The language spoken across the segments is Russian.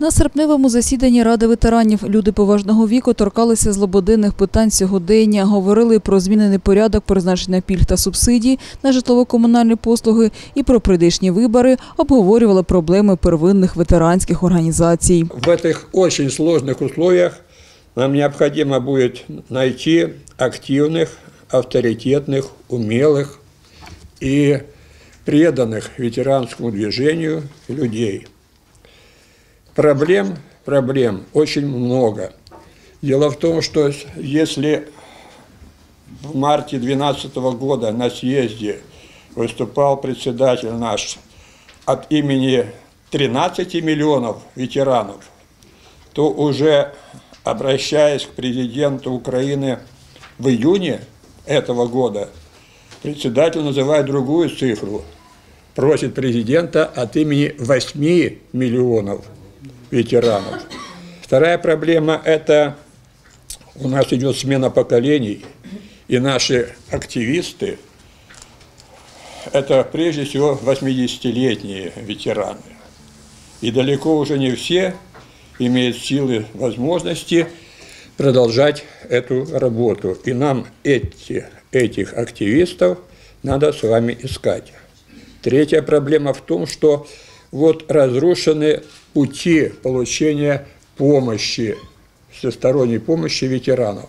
На серпневому засіданні Ради ветеранів люди поважного віку торкалися злободенних питань сьогодення, говорили про змінений порядок призначення пільг та субсидій на житлово-комунальні послуги і про прийдешні вибори, обговорювали проблеми первинних ветеранських організацій. В этих очень сложных условиях нам необходимо будет найти активных, авторитетных, умелых и преданных ветеранскому движению людей. Проблем, проблем очень много. Дело в том, что если в марте 2012 года на съезде выступал председатель наш от имени 13 миллионов ветеранов, то уже обращаясь к президенту Украины в июне этого года, председатель называет другую цифру. Просит президента от имени 8 миллионов ветеранов. Вторая проблема – это у нас идет смена поколений, и наши активисты – это прежде всего 80-летние ветераны. И далеко уже не все имеют силы, возможности продолжать эту работу. И нам эти, этих активистов надо с вами искать. Третья проблема в том, что вот разрушены пути получения помощи, всесторонней помощи ветеранов.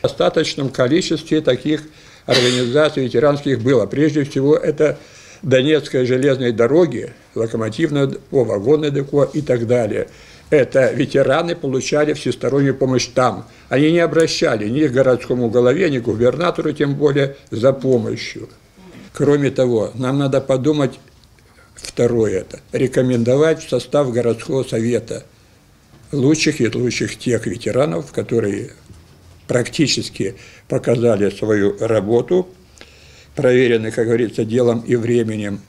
В достаточном количестве таких организаций ветеранских было. Прежде всего, это Донецкой железной дороги, локомотивное депо, вагонное депо и так далее. Это ветераны получали всестороннюю помощь там. Они не обращали ни к городскому голове, ни к губернатору, тем более за помощью. Кроме того, нам надо подумать второе это, рекомендовать в состав городского совета лучших и лучших тех ветеранов, которые практически показали свою работу, проверены, как говорится, делом и временем,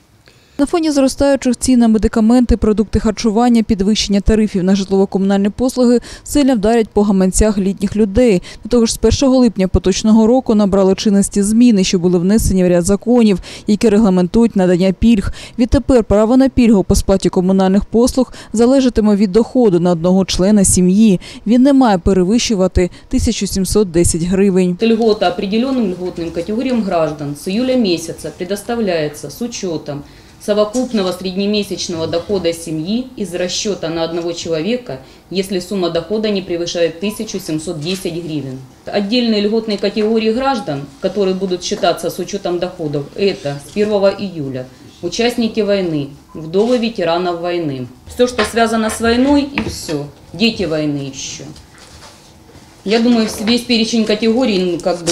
На фоні зростаючих цін на медикаменти, продукти харчування, підвищення тарифів на житлово-комунальні послуги сильно вдарять по гаманцях літніх людей. До того ж, з 1 липня поточного року набрали чинності зміни, що були внесені в ряд законів, які регламентують надання пільг. Відтепер право на пільгу по сплаті комунальних послуг залежатиме від доходу на одного члена сім'ї. Він не має перевищувати 1710 гривень. Льгота определенным льготным категориям граждан с июля месяца предоставляется с учетом совокупного среднемесячного дохода семьи из расчета на одного человека, если сумма дохода не превышает 1710 гривен. Отдельные льготные категории граждан, которые будут считаться с учетом доходов, это с 1 июля участники войны, вдовы ветеранов войны. Все, что связано с войной и все. Дети войны еще. Я думаю, весь перечень категорий ну, как бы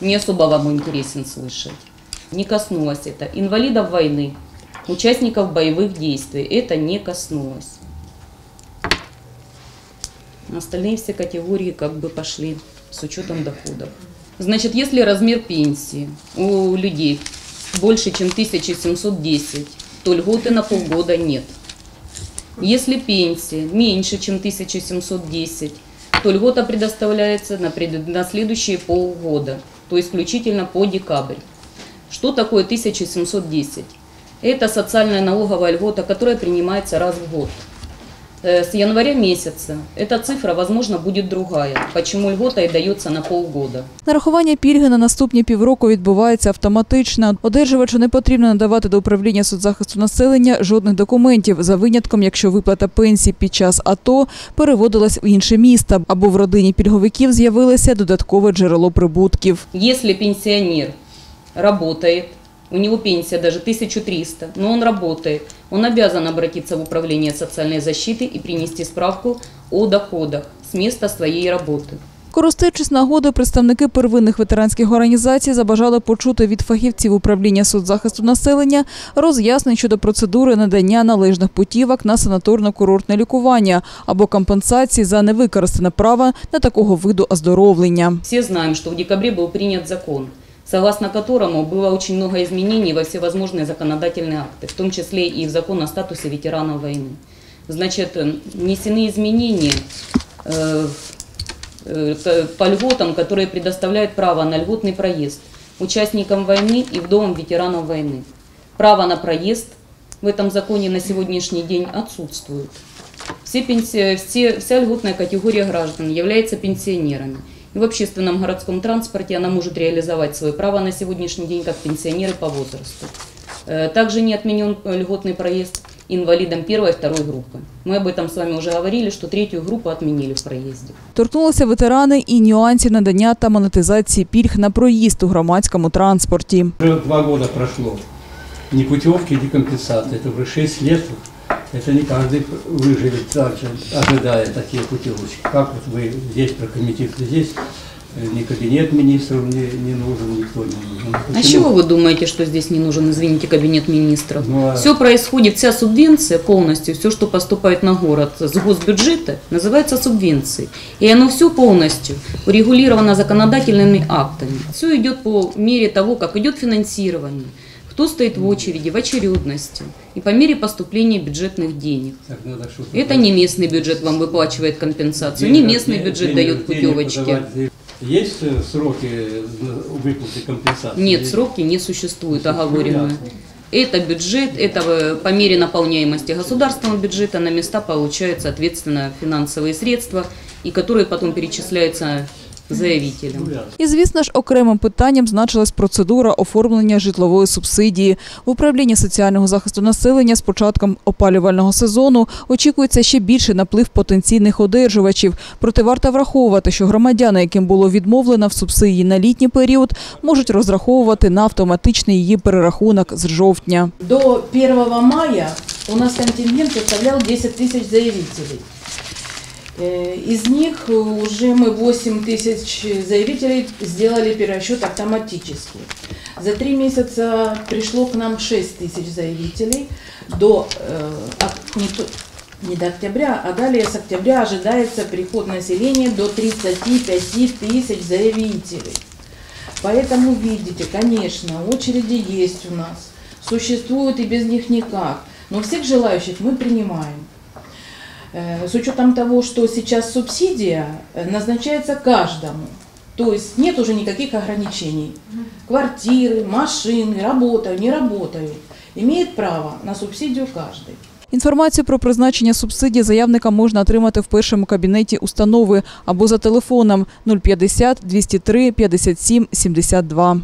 не особо вам интересен слышать. Не коснулось это. Инвалидов войны, участников боевых действий. Это не коснулось. Остальные все категории как бы пошли с учетом доходов. Значит, если размер пенсии у людей больше, чем 1710, то льготы на полгода нет. Если пенсия меньше, чем 1710, то льгота предоставляется на, пред- на следующие полгода, то исключительно по декабрь. Что такое 1710? Это социальная налоговая льгота, которая принимается раз в год. Э, С января месяца эта цифра, возможно, будет другая. Почему льгота и дается на полгода? Нарахування пільги на наступні півроку відбувається автоматично. Одержувачу не потрібно надавати до управління соцзахисту населення жодних документів, за винятком, якщо виплата пенсії під час АТО переводилась в інше місто або в родині пільговиків з'явилося додаткове джерело прибутків. Если пенсионер работает, у него пенсия даже 1300, но он работает, он обязан обратиться в управление социальной защиты и принести справку о доходах с места своей работы. Користуючись нагодою, представники первинних ветеранських організацій забажали почути від фахівців управління соцзахисту населення роз'яснень щодо процедури надання належних путівок на санаторно-курортне лікування або компенсації за невикористане право на такого виду оздоровлення. Все знаем, что в декабре был принят закон, Согласно которому было очень много изменений во всевозможные законодательные акты, в том числе и в закон о статусе ветеранов войны. Значит, э, внесены изменения э, э, по льготам, которые предоставляют право на льготный проезд участникам войны и вдовам ветеранов войны. Право на проезд в этом законе на сегодняшний день отсутствует. Все пенси- все, вся льготная категория граждан является пенсионерами. И в общественном городском транспорте она может реализовать свое право на сегодняшний день как пенсионеры по возрасту. Э, Также не отменен э, льготный проезд инвалидам первой и второй группы. Мы об этом с вами уже говорили, что третью группу отменили в проезде. Торкнулися ветерани і нюансів надання та монетизації пільг на проїзд у громадському транспорті. Уже два года прошло. Ни путевки, ни компенсации. Это уже 6 лет. Это не каждый выживет дальше, ожидая такие путевочки. Как вот вы здесь прокомментируете? Здесь э, ни кабинет министров не, не нужен, никто не нужен. А с чего вы думаете, что здесь не нужен, извините, кабинет министров? Ну, а- Все происходит, вся субвенция полностью, все, что поступает на город с госбюджета, называется субвенцией. И оно все полностью урегулировано законодательными актами. Все идет по мере того, как идет финансирование, кто стоит в очереди, в очередности, и по мере поступления бюджетных денег. Так надо что-то Это не местный бюджет вам выплачивает компенсацию, не денег- местный ден- бюджет денег- дает путевочки. подавать. Есть э, сроки выплаты компенсации? Нет, сроки не существуют Ну, оговоренные. Это бюджет, это по мере наполняемости государственного бюджета на места получают, соответственно, финансовые средства, и которые потом перечисляются заявителям. І, звісно ж, окремим питанням значилась процедура оформлення житлової субсидії. В управлінні соціального захисту населення з початком опалювального сезону очікується ще більший наплив потенційних одержувачів. Проте варто враховувати, що громадяни, яким було відмовлено в субсидії на літній період, можуть розраховувати на автоматичний її перерахунок з жовтня. До 1 мая у нас контингент составлял 10 тысяч заявителей. Э, Из них уже мы 8 тысяч заявителей сделали перерасчет автоматически. За три месяца пришло к нам 6 тысяч заявителей. До, э, не, не до октября, а далее с октября ожидается приход населения до 35 тысяч заявителей. Поэтому, видите, конечно, очереди есть у нас, существуют и без них никак, но всех желающих мы принимаем. Э, С учетом того, что сейчас субсидия э, назначается каждому, то есть нет уже никаких ограничений. Квартиры, машины, работают, не работают. Имеет право на субсидию каждый. Інформацію про призначення субсидії заявника можна отримати в першому кабінеті установи або за телефоном 050 203 57 72.